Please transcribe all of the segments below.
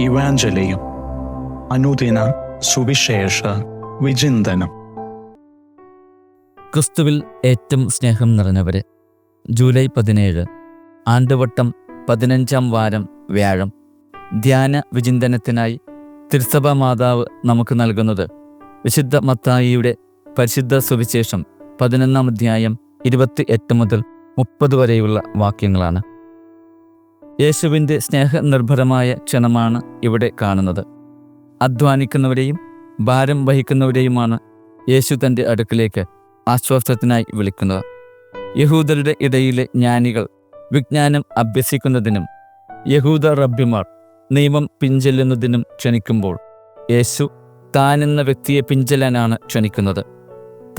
ഇവാഞ്ചലിയും അനുദിന സുവിശേഷ വിചിന്തനം. ക്രിസ്തുവിൽ ഏറ്റവും സ്നേഹം നിറഞ്ഞവരെ ജൂലൈ പതിനേഴ് ആണ്ടുവട്ടം പതിനഞ്ചാം വാരം വ്യാഴം ധ്യാന വിചിന്തനത്തിനായി തിരുസഭ മാതാവ് നമുക്ക് നൽകുന്നത് വിശുദ്ധ മത്തായിയുടെ പരിശുദ്ധ സുവിശേഷം പതിനൊന്നാം അധ്യായം ഇരുപത്തി എട്ട് മുതൽ മുപ്പത് വരെയുള്ള വാക്യങ്ങളാണ്. യേശുവിന്റെ സ്നേഹനിർഭരമായ ക്ഷണമാണ് ഇവിടെ കാണുന്നത്. അധ്വാനിക്കുന്നവരെയും ഭാരം വഹിക്കുന്നവരെയുമാണ് യേശു തന്റെ അടുക്കിലേക്ക് ആശ്വാസത്തിനായി വിളിക്കുന്നത്. യഹൂദരുടെ ഇടയിലെ ജ്ഞാനികൾ വിജ്ഞാനം അഭ്യസിക്കുന്നതിനും യഹൂദ റബ്ബിമാർ നിയമം പിഞ്ചെല്ലുന്നതിനും ക്ഷണിക്കുമ്പോൾ യേശു താനെന്ന വ്യക്തിയെ പിഞ്ചെല്ലാനാണ് ക്ഷണിക്കുന്നത്.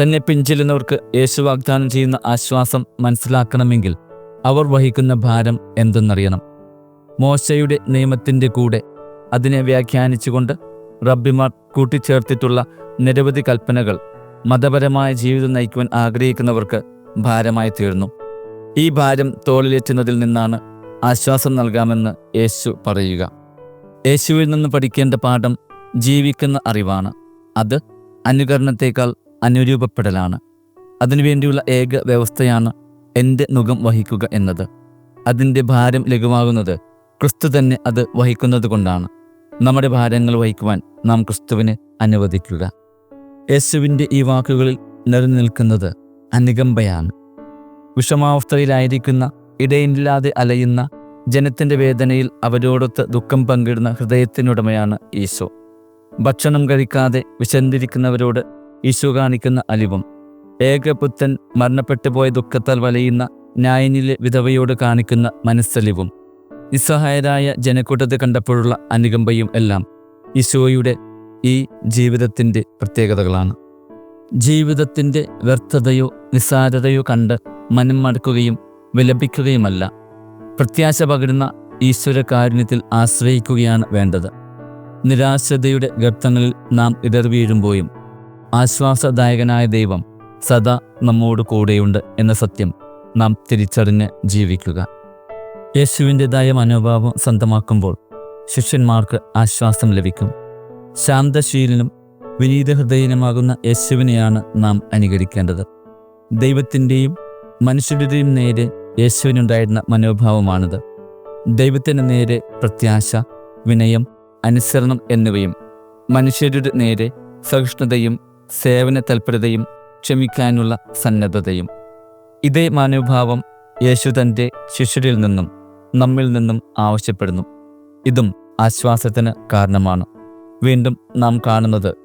തന്നെ പിഞ്ചെല്ലുന്നവർക്ക് യേശു വാഗ്ദാനം ചെയ്യുന്ന ആശ്വാസം മനസ്സിലാക്കണമെങ്കിൽ അവർ വഹിക്കുന്ന ഭാരം എന്തെന്നറിയണം. മോശയുടെ നിയമത്തിന്റെ കൂടെ അതിനെ വ്യാഖ്യാനിച്ചുകൊണ്ട് റബ്ബിമാർ കൂട്ടിച്ചേർത്തിട്ടുള്ള നിരവധി കൽപ്പനകൾ മതപരമായ ജീവിതം നയിക്കുവാൻ ആഗ്രഹിക്കുന്നവർക്ക് ഭാരമായി തീർന്നു. ഈ ഭാരം തോളിലേറ്റുന്നതിൽ നിന്നാണ് ആശ്വാസം നൽകാമെന്ന് യേശു പറയുക. യേശുവിൽ നിന്ന് പഠിക്കേണ്ട പാഠം ജീവിക്കുന്ന അറിവാണ്. അത് അനുകരണത്തേക്കാൾ അനുരൂപപ്പെടലാണ്. അതിനുവേണ്ടിയുള്ള ഏക വ്യവസ്ഥയാണ് എന്റെ മുഖം വഹിക്കുക എന്നത്? അതിന്റെ ഭാരം ലഘുവാകുന്നത് ക്രിസ്തു തന്നെ അത് വഹിക്കുന്നത് കൊണ്ടാണ്. നമ്മുടെ ഭാരങ്ങൾ വഹിക്കുവാൻ നാം ക്രിസ്തുവിനെ അനുവദിക്കുക. യേശുവിന്റെ ഈ വാക്കുകളിൽ നിലനിൽക്കുന്നത് അനുകമ്പയാണ്. വിഷമാവസ്ഥയിലായിരിക്കുന്ന ഇടയില്ലാതെ അലയുന്ന ജനത്തിന്റെ വേദനയിൽ അവരോടൊത്ത് ദുഃഖം പങ്കിടുന്ന ഹൃദയത്തിനുടമയാണ് ഈശോ. ഭക്ഷണം കഴിക്കാതെ വിശന്നിരിക്കുന്നവരോട് ഈശോ കാണിക്കുന്ന അലിവും ഏകപുത്തൻ മരണപ്പെട്ടു പോയ ദുഃഖത്താൽ വലയുന്ന ന്യായനിലെ വിധവയോട് കാണിക്കുന്ന മനസ്സലിവും. നിസ്സഹായരായ ജനക്കൂട്ടത്തെ കണ്ടപ്പോഴുള്ള അനുകമ്പയും എല്ലാം ഈശോയുടെ ഈ ജീവിതത്തിന്റെ പ്രത്യേകതകളാണ്. ജീവിതത്തിന്റെ വ്യർത്ഥതയോ നിസ്സാരതയോ കണ്ട് മനം മടക്കുകയും വിലപിക്കുകയുമല്ല. പ്രത്യാശ പകരുന്ന ഈശ്വര കാരുണ്യത്തിൽ ആശ്രയിക്കുകയാണ് വേണ്ടത്. നിരാശ്രതയുടെ ഗർത്തങ്ങളിൽ നാം ഇടർ വീഴുമ്പോഴും ആശ്വാസദായകനായ ദൈവം സദാ നമ്മോട് കൂടെയുണ്ട് എന്ന സത്യം നാം തിരിച്ചറിഞ്ഞ് ജീവിക്കുക. യേശുവിന്റെതായ മനോഭാവം സ്വന്തമാക്കുമ്പോൾ ശിഷ്യന്മാർക്ക് ആശ്വാസം ലഭിക്കും. ശാന്തശീലനും വിനീത ഹൃദയനുമാകുന്ന യേശുവിനെയാണ് നാം അനുകരിക്കേണ്ടത്. ദൈവത്തിന്റെയും മനുഷ്യരുടെയും നേരെ യേശുവിനുണ്ടായിരുന്ന മനോഭാവമാണിത്. ദൈവത്തിന് നേരെ പ്രത്യാശ വിനയം അനുസരണം എന്നിവയും മനുഷ്യരുടെ നേരെ സഹിഷ്ണുതയും സേവന തൽപരതയും ക്ഷമിക്കാനുള്ള സന്നദ്ധതയും. ഇതേ മനോഭാവം യേശു തന്റെ ശിഷ്യരിൽ നിന്നും നമ്മിൽ നിന്നും ആവശ്യപ്പെടുന്നു. ഇതും ആശ്വാസത്തിന് കാരണമാണ്. വീണ്ടും നാം കാണുന്നത്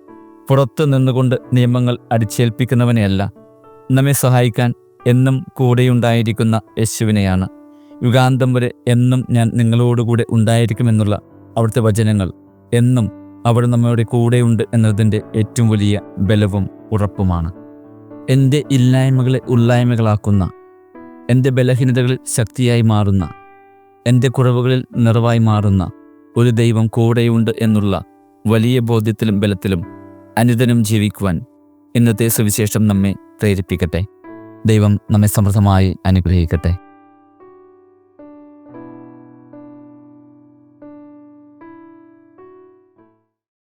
പുറത്തു നിന്നുകൊണ്ട് നിയമങ്ങൾ അടിച്ചേൽപ്പിക്കുന്നവനെയല്ല. നമ്മെ സഹായിക്കാൻ എന്നും കൂടെയുണ്ടായിരിക്കുന്ന യേശുവിനെയാണ്. യുഗാന്തം വരെ എന്നും ഞാൻ നിങ്ങളോടുകൂടെ ഉണ്ടായിരിക്കുമെന്നുള്ള അവിടുത്തെ വചനങ്ങൾ എന്നും അവിടെ നമ്മുടെ കൂടെയുണ്ട് എന്നതിന്റെ ഏറ്റവും വലിയ ബലവും ഉറപ്പുമാണ്. എന്റെ ഇല്ലായ്മകളെ ഉള്ളായ്മകളാക്കുന്ന എന്റെ ബലഹീനതകളിൽ ശക്തിയായി മാറുന്ന എന്റെ കുറവുകളിൽ നിറവായി മാറുന്ന ഒരു ദൈവം കൂടെയുണ്ട് എന്നുള്ള വലിയ ബോധ്യത്തിലും ബലത്തിലും അനുദിനം ജീവിക്കുവാൻ ഇന്നത്തെ സുവിശേഷം നമ്മെ പ്രേരിപ്പിക്കട്ടെ. ദൈവം നമ്മെ സമൃദ്ധമായി അനുഗ്രഹിക്കട്ടെ.